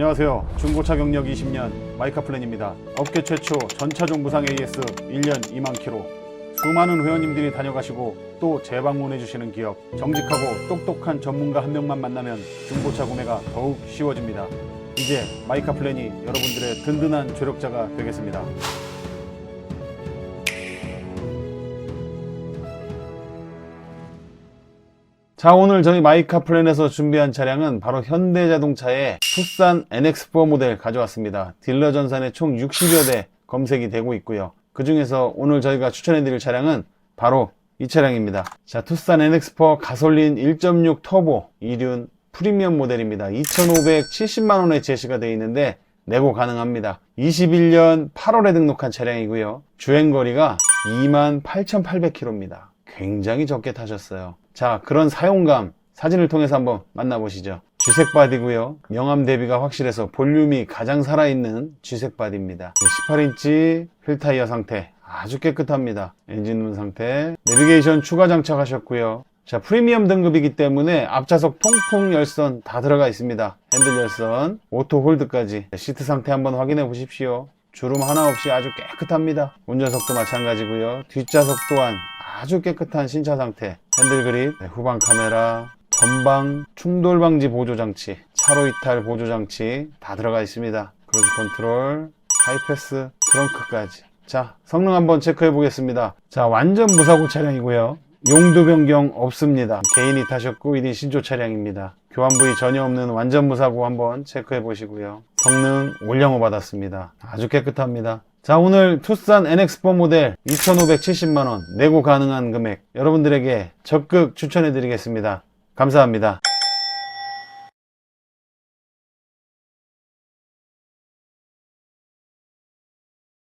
안녕하세요. 중고차 경력 20년 마이카플랜입니다. 업계 최초 전차종 무상 AS 1년 2만 킬로. 수많은 회원님들이 다녀가시고 또 재방문해 주시는 기업. 정직하고 똑똑한 전문가 한 명만 만나면 중고차 구매가 더욱 쉬워집니다. 이제 마이카플랜이 여러분들의 든든한 조력자가 되겠습니다. 자 오늘 저희 마이카 플랜에서 준비한 차량은 바로 현대자동차의 투싼 NX4 모델 가져왔습니다. 딜러 전산에 총 60여 대 검색이 되고 있고요. 그 중에서 오늘 저희가 추천해드릴 차량은 바로 이 차량입니다. 자 투싼 NX4 가솔린 1.6 터보 2륜 프리미엄 모델입니다. 2,570만원에 제시가 되어 있는데 내고 가능합니다. 21년 8월에 등록한 차량이고요. 주행거리가 28,800km입니다. 굉장히 적게 타셨어요. 자, 그런 사용감 사진을 통해서 한번 만나보시죠. 쥐색 바디고요. 명암 대비가 확실해서 볼륨이 가장 살아있는 쥐색 바디입니다. 18인치 휠 타이어 상태 아주 깨끗합니다. 엔진룸 상태. 내비게이션 추가 장착하셨고요. 자, 프리미엄 등급이기 때문에 앞좌석 통풍 열선 다 들어가 있습니다. 핸들 열선, 오토 홀드까지. 시트 상태 한번 확인해 보십시오. 주름 하나 없이 아주 깨끗합니다. 운전석도 마찬가지고요. 뒷좌석 또한 아주 깨끗한 신차 상태. 핸들 그립, 네, 후방 카메라, 전방 충돌 방지 보조 장치, 차로 이탈 보조 장치 다 들어가 있습니다. 크루즈 컨트롤, 하이패스, 트렁크까지. 자, 성능 한번 체크해 보겠습니다. 자, 완전 무사고 차량이고요. 용도 변경 없습니다. 개인이 타셨고 1인 신조 차량입니다. 교환 부위 전혀 없는 완전 무사고 한번 체크해 보시고요. 성능 올영어 받았습니다. 아주 깨끗합니다. 자 오늘 투싼 NX4 모델 2,570만원 내고 가능한 금액 여러분들에게 적극 추천해 드리겠습니다. 감사합니다.